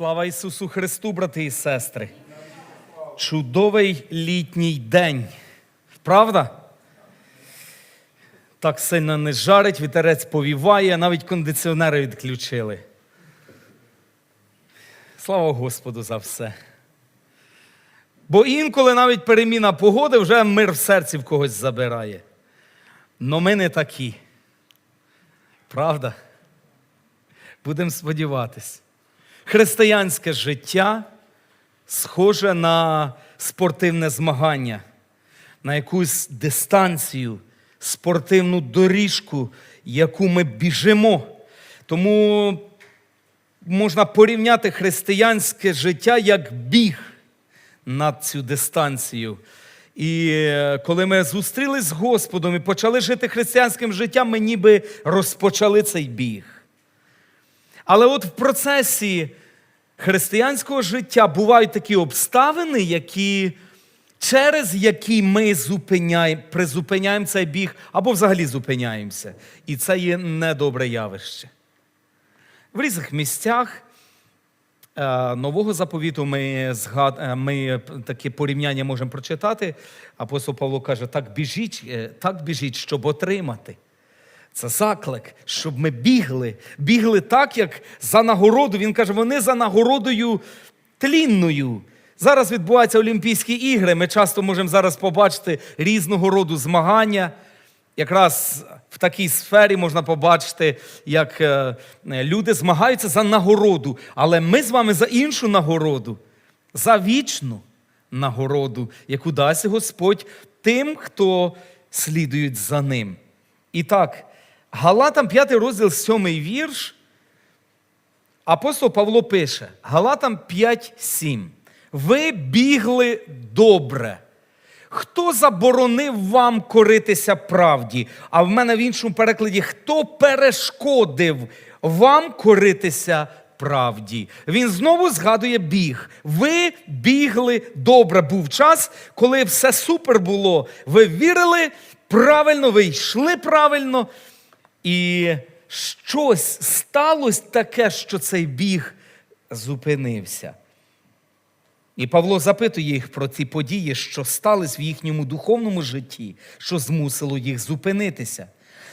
Слава Ісусу Христу, брати і сестри. Чудовий літній день. Правда? Так сильно не жарить, вітерець повіває, навіть кондиціонери відключили. Слава Господу за все. Бо інколи навіть переміна погоди вже мир в серці в когось забирає. Но ми не такі. Правда? Будемо сподіватись. Християнське життя схоже на спортивне змагання, на якусь дистанцію, спортивну доріжку, яку ми біжимо. Тому можна порівняти християнське життя як біг над цю дистанцію. І е, коли ми зустрілись з Господом і почали жити християнським життям, ми ніби розпочали цей біг. Але от в процесі християнського життя бувають такі обставини, які, через які ми зупиняємо, призупиняємо цей біг або взагалі зупиняємося. І це є недобре явище. В різних місцях е, нового заповіту ми, згад... е, ми таке порівняння можемо прочитати. Апостол Павло каже: так біжіть, е, так біжіть, щоб отримати. Це заклик, щоб ми бігли, бігли так, як за нагороду. Він каже, вони за нагородою тлінною. Зараз відбуваються Олімпійські ігри. Ми часто можемо зараз побачити різного роду змагання. Якраз в такій сфері можна побачити, як е, люди змагаються за нагороду. Але ми з вами за іншу нагороду, за вічну нагороду, яку дасть Господь тим, хто слідують за ним. І так, Галатам 5 розділ 7 вірш. Апостол Павло пише: Галатам 5:7. Ви бігли добре. Хто заборонив вам коритися правді? А в мене в іншому перекладі, хто перешкодив вам коритися правді? Він знову згадує біг. Ви бігли добре. Був час, коли все супер було. Ви вірили правильно, ви йшли правильно. І щось сталося таке, що цей біг зупинився. І Павло запитує їх про ці події, що стались в їхньому духовному житті, що змусило їх зупинитися.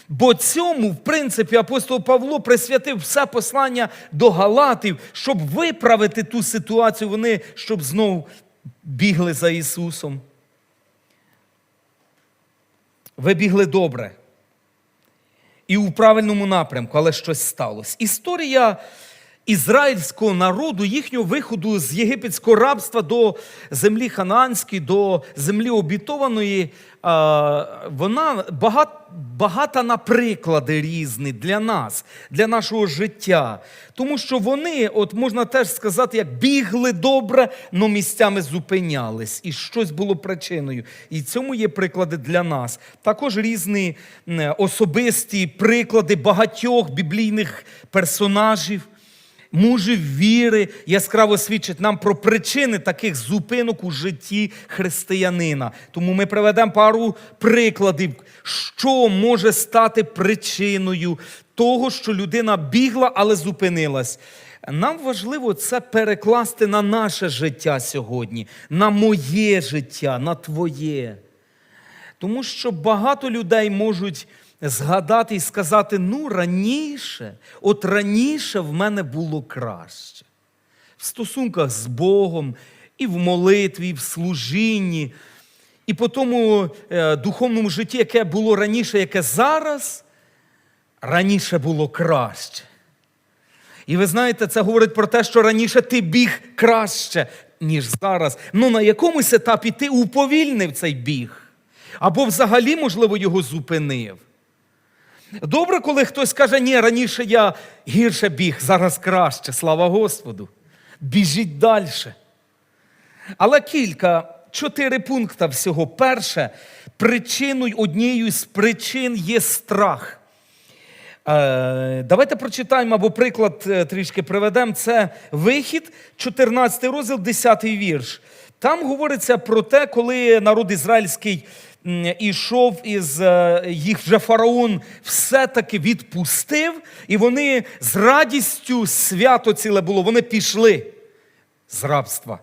Бо цьому, в принципі, апостол Павло присвятив все послання до Галатів, щоб виправити ту ситуацію, вони щоб знов бігли за Ісусом. Ви бігли добре і у правильному напрямку, але щось сталося. Історія ізраїльського народу, їхнього виходу з єгипетського рабства до землі ханаанської, до землі обітованої, вона багат, багата на приклади різні для нас, для нашого життя. Тому що вони, от можна теж сказати, як бігли добре, але місцями зупинялись, і щось було причиною. І цьому є приклади для нас. Також різні особисті приклади багатьох біблійних персонажів. Мужів віри яскраво свідчить нам про причини таких зупинок у житті християнина. Тому ми приведемо пару прикладів, що може стати причиною того, що людина бігла, але зупинилась. Нам важливо це перекласти на наше життя сьогодні, на моє життя, на твоє. Тому що багато людей можуть згадати і сказати: ну, раніше, от раніше в мене було краще. В стосунках з Богом, і в молитві, і в служінні, і по тому е, духовному житті, яке було раніше, яке зараз, раніше було краще. І ви знаєте, це говорить про те, що раніше ти біг краще, ніж зараз. Ну на якомусь етапі ти уповільнив цей біг. Або взагалі, можливо, його зупинив. Добре, коли хтось каже, ні, раніше я гірше біг, зараз краще, слава Господу. Біжіть далі. Але кілька, чотири пункти всього. Перше, причиною, однією з причин є страх. Е, Давайте прочитаємо або приклад е, трішки приведемо. Це вихід, 14 розділ, 10 вірш. Там говориться про те, коли народ ізраїльський ішов із е, їх вже фараон все-таки відпустив, і вони з радістю свято ціле було, вони пішли. з рабства.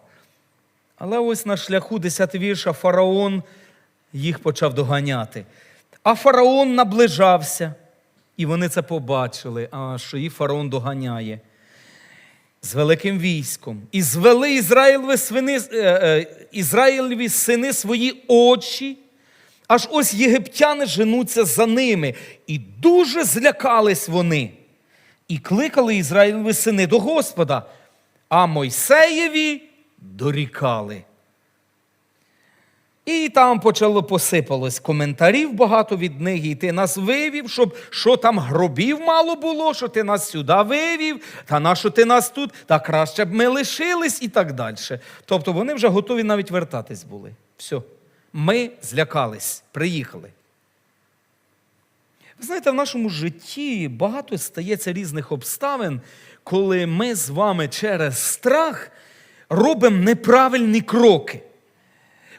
Але ось на шляху 10 вірша фараон їх почав доганяти. А фараон наближався, і вони це побачили, а що їх фараон доганяє з великим військом. І звели Ізраїлеві, е, сини свої очі, аж ось єгиптяни женуться за ними. І дуже злякались вони. І кликали Ізраїлеві сини до Господа, а Мойсеєві дорікали. І там почало посипалось коментарів багато від них, і ти нас вивів, щоб що там гробів мало було, що ти нас сюди вивів, та на що ти нас тут, та краще б ми лишились і так далі. Тобто вони вже готові навіть вертатись були. Все. Ми злякались, приїхали. Ви знаєте, в нашому житті багато стається різних обставин, коли ми з вами через страх робимо неправильні кроки.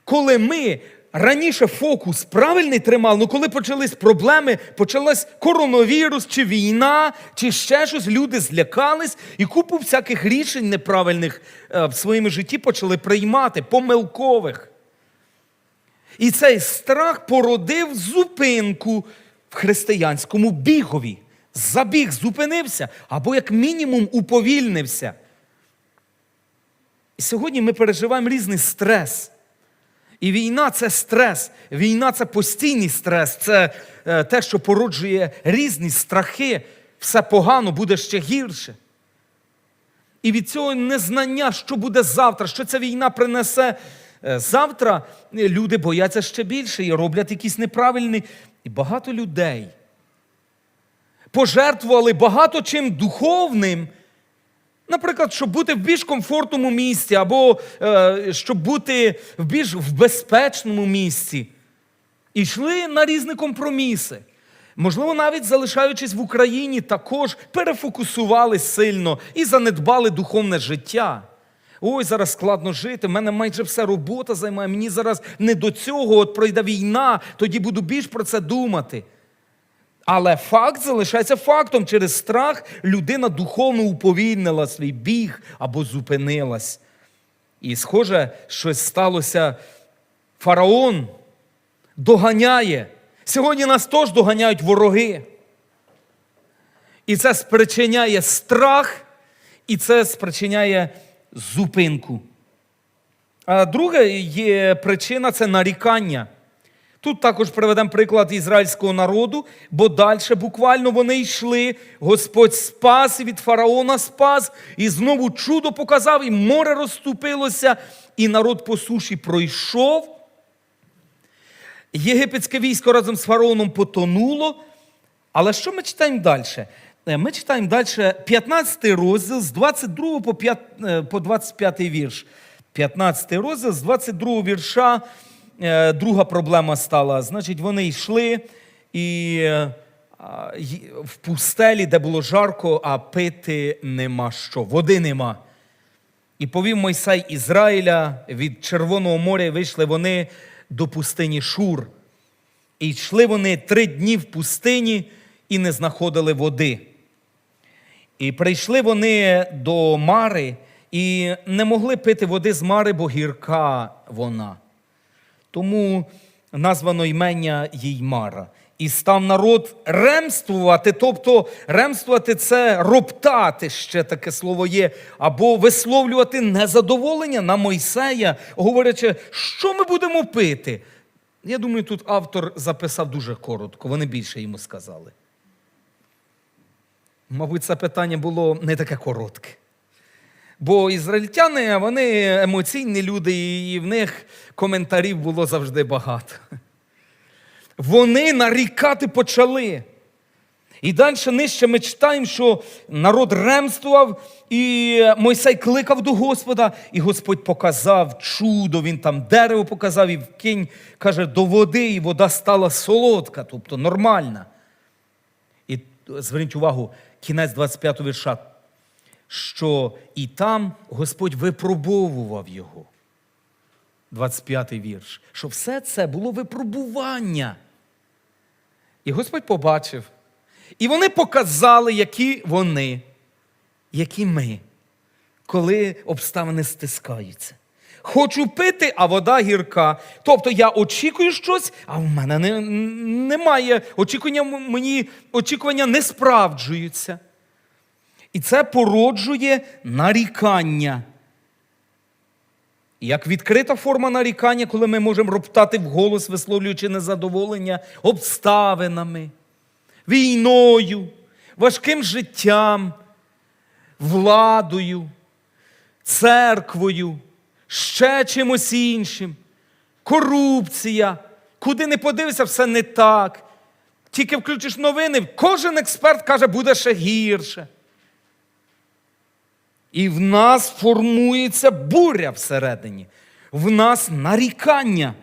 Коли ми раніше фокус правильний тримали, ну коли почались проблеми, почалась коронавірус, чи війна, чи ще щось, люди злякались і купу всяких рішень неправильних е, в своєму житті почали приймати, помилкових. І цей страх породив зупинку в християнському бігові. Забіг зупинився або, як мінімум, уповільнився. І сьогодні ми переживаємо різний стрес. І війна це стрес. Війна це постійний стрес, це е, те, що породжує різні страхи. Все погано буде ще гірше. І від цього незнання, що буде завтра, що ця війна принесе завтра, е, люди бояться ще більше і роблять якісь неправильні. І багато людей пожертвували багато чим духовним. Наприклад, щоб бути в більш комфортному місці, або е, щоб бути в більш в безпечному місці. І йшли на різні компроміси. Можливо, навіть залишаючись в Україні, також перефокусували сильно і занедбали духовне життя. Ой, зараз складно жити, в мене майже вся робота займає, мені зараз не до цього, от пройде війна, тоді буду більш про це думати. Але факт залишається фактом. Через страх людина духовно уповільнила свій біг або зупинилась. І, схоже, щось сталося. Фараон доганяє. Сьогодні нас теж доганяють вороги. І це спричиняє страх, і це спричиняє зупинку. А друга є причина це нарікання. Тут також приведемо приклад ізраїльського народу, бо далі буквально вони йшли. Господь спас від фараона спас, і знову чудо показав, і море розступилося, і народ по суші пройшов. Єгипетське військо разом з фараоном потонуло. Але що ми читаємо далі? Ми читаємо далі 15 розділ з 22 по 5, е, по 25 вірш. 15 розділ з 22 вірша. Е, Друга проблема стала. Значить, вони йшли і е, в пустелі, де було жарко, а пити нема що, води нема. І повів Мойсей Ізраїля від Червоного моря вийшли вони до пустині Шур. І йшли вони три дні в пустині і не знаходили води. І прийшли вони до Мари і не могли пити води з Мари, бо гірка вона. Тому названо ймення їй Мара. І став народ ремствувати, тобто ремствувати це роптати, ще таке слово є, або висловлювати незадоволення на Мойсея, говорячи, що ми будемо пити. Я думаю, тут автор записав дуже коротко, вони більше йому сказали. Мабуть, це питання було не таке коротке. Бо ізраїльтяни, вони емоційні люди, і в них коментарів було завжди багато. Вони нарікати почали. І далі нижче ми читаємо, що народ ремствував, і Мойсей кликав до Господа, і Господь показав чудо, він там дерево показав і вкинь, каже, до води, і вода стала солодка, тобто нормальна. І зверніть увагу, кінець 25 вірша, що і там Господь випробовував його. 25 вірш, що все це було випробування. І Господь побачив. І вони показали, які вони, які ми. коли обставини стискаються. Хочу пити, а вода гірка. Тобто я очікую щось, а в мене не, немає. Очікування мені очікування не справджуються. І це породжує нарікання. Як відкрита форма нарікання, коли ми можемо роптати вголос, висловлюючи незадоволення обставинами, війною, важким життям, владою, церквою, ще чимось іншим, корупція. Куди не подивишся, все не так. Тільки включиш новини, кожен експерт каже, буде ще гірше. І в нас формується буря всередині, в нас нарікання.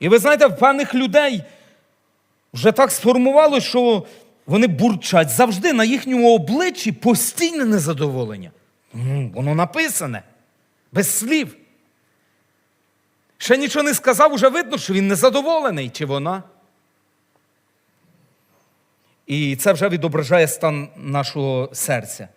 І ви знаєте, в певних людей вже так сформувалося, що вони бурчать завжди на їхньому обличчі постійне незадоволення. Воно написане, без слів. Ще нічого не сказав, уже видно, що він незадоволений, чи вона. І це вже відображає стан нашого серця.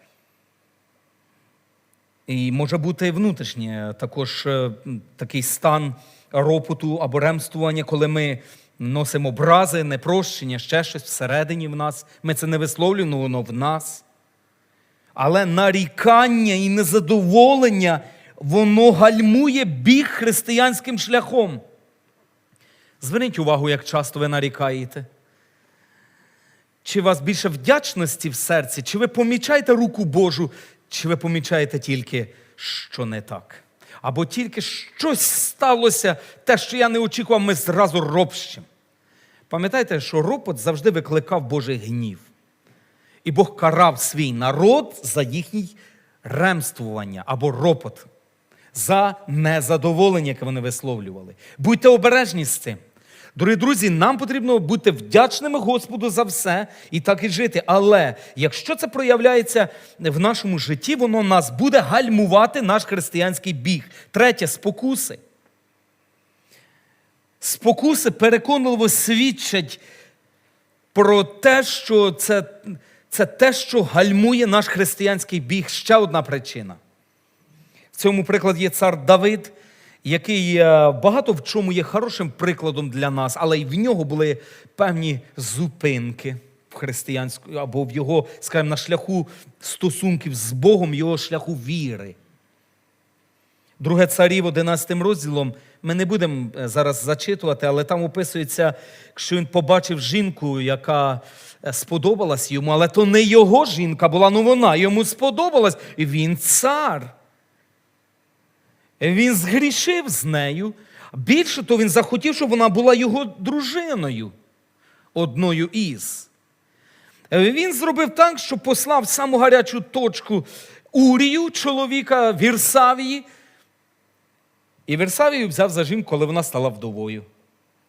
І може бути внутрішнє також е, такий стан ропоту або ремствування, коли ми носимо образи, непрощення, ще щось всередині в нас. Ми це не висловлюємо, воно в нас. Але нарікання і незадоволення, воно гальмує біг християнським шляхом. Зверніть увагу, як часто ви нарікаєте. Чи у вас більше вдячності в серці, чи ви помічаєте руку Божу, чи ви помічаєте тільки, що не так? Або тільки щось сталося, те, що я не очікував, ми зразу ропщимо. Пам'ятаєте, що ропот завжди викликав Божий гнів. І Бог карав свій народ за їхній ремствування або ропот, за незадоволення, яке вони висловлювали. Будьте обережні з цим. Дорогі друзі, нам потрібно бути вдячними Господу за все і так і жити. Але якщо це проявляється в нашому житті, воно нас буде гальмувати наш християнський біг. Третє спокуси. Спокуси переконливо свідчать про те, що це, це те, що гальмує наш християнський біг. Ще одна причина. В цьому прикладі є цар Давид, який е, багато в чому є хорошим прикладом для нас, але й в нього були певні зупинки в християнському або в його, скажімо, на шляху стосунків з Богом, його шляху віри. Друге царів 11 розділом ми не будемо е, зараз зачитувати, але там описується, що він побачив жінку, яка е, сподобалась йому, але то не його жінка була, ну вона йому сподобалась, і він цар. Він згрішив з нею. Більше того, він захотів, щоб вона була його дружиною, одною із. Він зробив так, що послав саму гарячу точку Урію, чоловіка Вірсавії, і Версавію взяв за жінку, коли вона стала вдовою.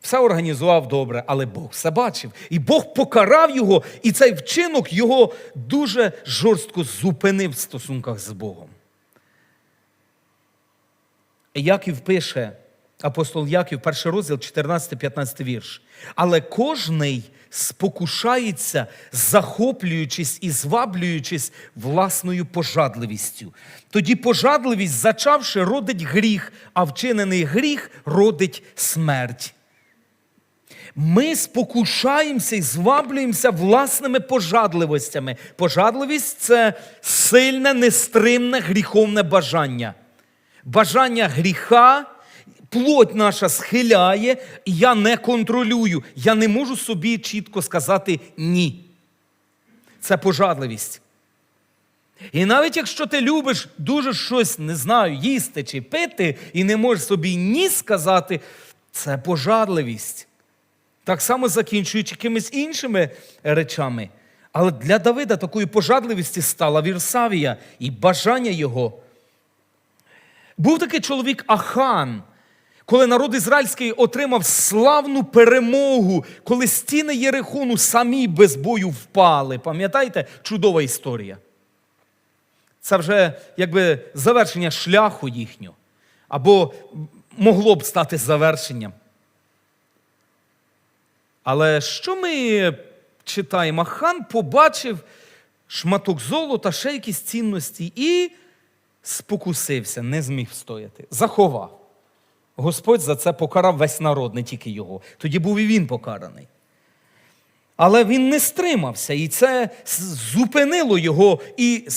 Все організував добре, але Бог все бачив. І Бог покарав його, і цей вчинок його дуже жорстко зупинив в стосунках з Богом. Яків пише, апостол Яків, перший розділ, 14-15 вірш. Але кожний спокушається, захоплюючись і зваблюючись власною пожадливістю. Тоді пожадливість, зачавши, родить гріх, а вчинений гріх родить смерть. Ми спокушаємося і зваблюємося власними пожадливостями. Пожадливість це сильне, нестримне гріховне бажання. Бажання гріха, плоть наша схиляє, і я не контролюю. Я не можу собі чітко сказати ні. Це пожадливість. І навіть якщо ти любиш дуже щось, не знаю, їсти чи пити, і не можеш собі ні сказати, це пожадливість. Так само закінчуючи якимись іншими речами. Але для Давида такою пожадливістю стала Вірсавія і бажання його. Був такий чоловік Ахан, коли народ ізраїльський отримав славну перемогу, коли стіни Єрихону самі без бою впали. Пам'ятаєте, чудова історія. Це вже якби завершення шляху їхнього. Або могло б стати завершенням. Але що ми читаємо? Хан побачив шматок золота, ще якісь цінності, і спокусився, не зміг встояти. Заховав. Господь за це покарав весь народ, не тільки його. Тоді був і він покараний. Але він не стримався, і це зупинило його, і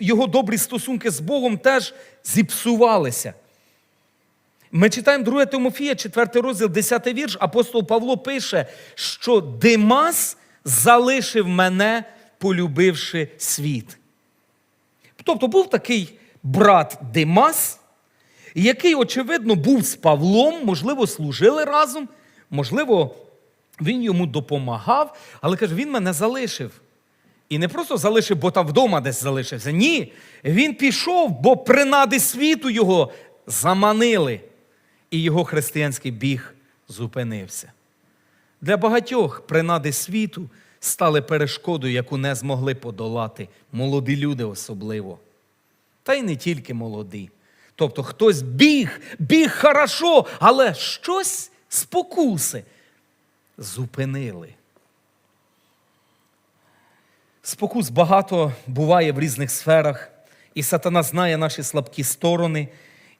його добрі стосунки з Богом теж зіпсувалися. Ми читаємо 2 Тимофія, 4 розділ, 10 вірш. Апостол Павло пише, що Димас залишив мене, полюбивши світ. Тобто був такий брат Димас, який, очевидно, був з Павлом, можливо, служили разом, можливо, він йому допомагав, але каже, він мене залишив. І не просто залишив, бо там вдома десь залишився. Ні, він пішов, бо принади світу його заманили, і його християнський біг зупинився. Для багатьох принади світу стали перешкодою, яку не змогли подолати молоді люди особливо. Та й не тільки молоді. Тобто хтось біг, біг хорошо, але щось спокуси зупинили. Спокус багато буває в різних сферах, і сатана знає наші слабкі сторони.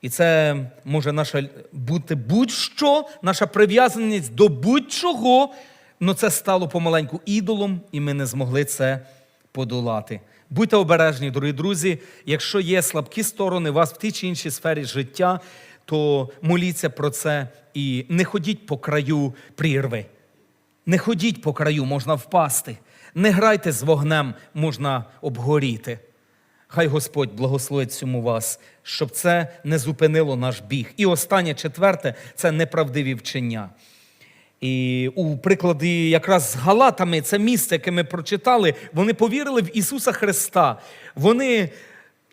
І це може наша бути будь-що, наша прив'язаність до будь-чого, але це стало помаленьку ідолом, і ми не змогли це подолати. Будьте обережні, дорогі друзі. Якщо є слабкі сторони вас в тій чи іншій сфері життя, то моліться про це і не ходіть по краю прірви. Не ходіть по краю, можна впасти. Не грайте з вогнем, можна обгоріти. Хай Господь благословить цьому вас, щоб це не зупинило наш біг. І останнє, четверте, це неправдиві вчення. І у прикладі якраз з Галатами, це місце, яке ми прочитали, вони повірили в Ісуса Христа. Вони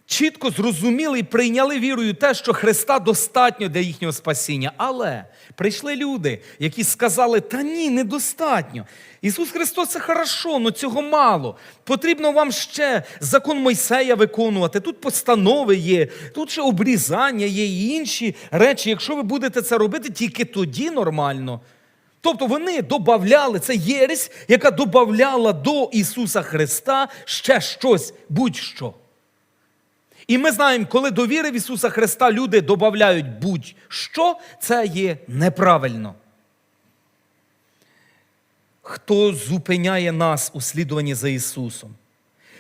чітко зрозуміли і прийняли вірою те, що Христа достатньо для їхнього спасіння. Але прийшли люди, які сказали: та ні, недостатньо. Ісус Христос це хорошо, але цього мало. Потрібно вам ще закон Мойсея виконувати. Тут постанови є, тут ще обрізання є і інші речі. Якщо ви будете це робити, тільки тоді нормально. Тобто вони додавали, це єресь, яка додавала до Ісуса Христа ще щось, будь-що. І ми знаємо, коли до віри в Ісуса Христа люди додають будь-що, це є неправильно. Хто зупиняє нас у слідуванні за Ісусом?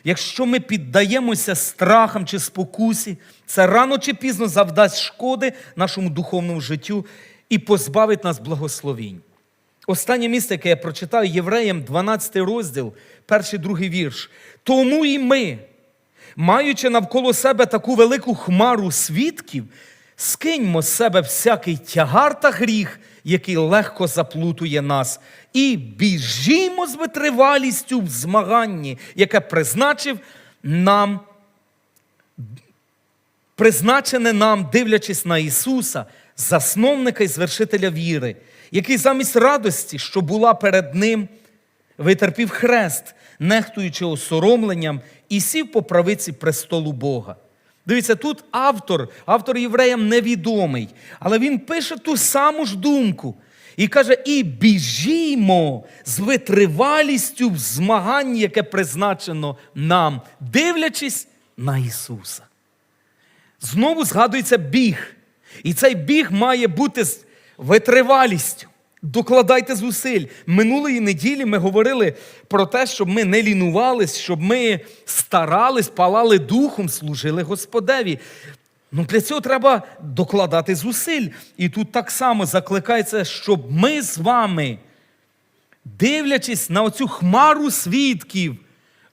Якщо ми піддаємося страхам чи спокусі, це рано чи пізно завдасть шкоди нашому духовному життю і позбавить нас благословінь. Останнє місце, яке я прочитаю, Євреям, 12 розділ, перший другий вірш. Тому і ми, маючи навколо себе таку велику хмару свідків, скиньмо з себе всякий тягар та гріх, який легко заплутує нас, і біжімо з витривалістю в змаганні, яке призначив нам призначене нам, дивлячись на Ісуса, засновника і звершителя віри, який замість радості, що була перед Ним, витерпів хрест, нехтуючи осоромленням, і сів по правиці престолу Бога. Дивіться, тут автор, автор євреям невідомий, але він пише ту саму ж думку. І каже: і біжімо з витривалістю в змаганні, яке призначено нам, дивлячись на Ісуса. Знову згадується біг. І цей біг має бути витривалістю. Докладайте зусиль. Минулої неділі ми говорили про те, щоб ми не лінувались, щоб ми старались, палали духом, служили Господеві. Ну, для цього треба докладати зусиль. І тут так само закликається, щоб ми з вами, дивлячись на оцю хмару свідків,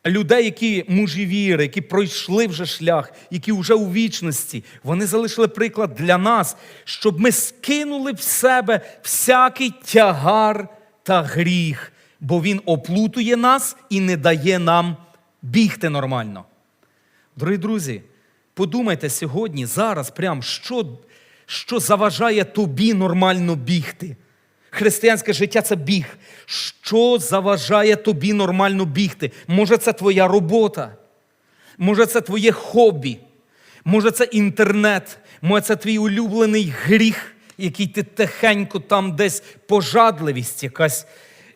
людей, які мужі віри, які пройшли вже шлях, які вже у вічності, вони залишили приклад для нас, щоб ми скинули в себе всякий тягар та гріх, бо він оплутує нас і не дає нам бігти нормально. Дорогі друзі, подумайте сьогодні, зараз, прям, що, що заважає тобі нормально бігти. Християнське життя це біг. Що заважає тобі нормально бігти? Може, це твоя робота, може, це твоє хобі, може, це інтернет, може, це твій улюблений гріх, який ти тихенько там десь пожадливість якась,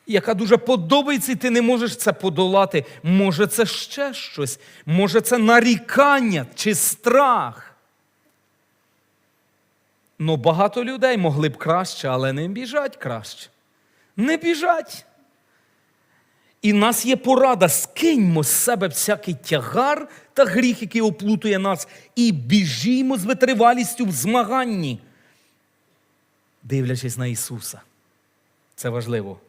яка дуже подобається, і ти не можеш це подолати. Може, це ще щось, може, це нарікання чи страх. Ну, багато людей могли б краще, але не біжать краще. Не біжать. І нас є порада, скиньмо з себе всякий тягар та гріх, який оплутує нас, і біжімо з витривалістю в змаганні, дивлячись на Ісуса. Це важливо.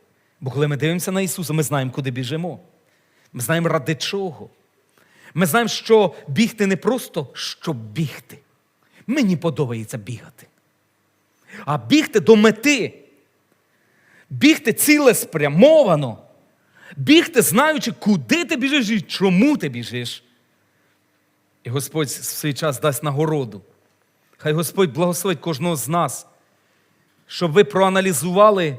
Бо коли ми дивимося на Ісуса, ми знаємо, куди біжимо. Ми знаємо, ради чого. Ми знаємо, що бігти не просто щоб бігти. Мені подобається бігати. А бігти до мети. Бігти цілеспрямовано. Бігти, знаючи, куди ти біжиш і чому ти біжиш. І Господь в свій час дасть нагороду. Хай Господь благословить кожного з нас, щоб ви проаналізували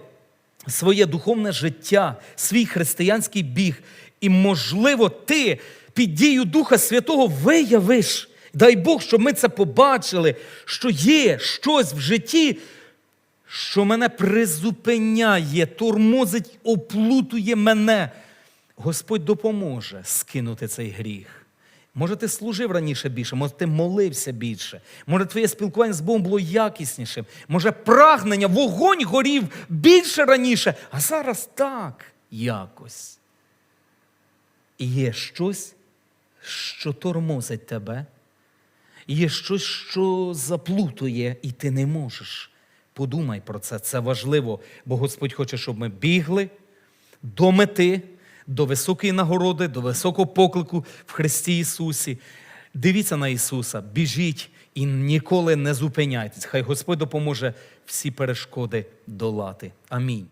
своє духовне життя, свій християнський біг. І, можливо, ти під дією Духа Святого виявиш. Дай Бог, щоб ми це побачили, що є щось в житті, що мене призупиняє, тормозить, оплутує мене. Господь допоможе скинути цей гріх. Може, ти служив раніше більше, може, ти молився більше, може, твоє спілкування з Богом було якіснішим, може, прагнення, вогонь горів більше раніше, а зараз так якось. І є щось, що тормозить тебе, є щось, що заплутує, і ти не можеш. Подумай про це, це важливо, бо Господь хоче, щоб ми бігли до мети, до високої нагороди, до високого поклику в Христі Ісусі. Дивіться на Ісуса, біжіть і ніколи не зупиняйтесь. Хай Господь допоможе всі перешкоди долати. Амінь.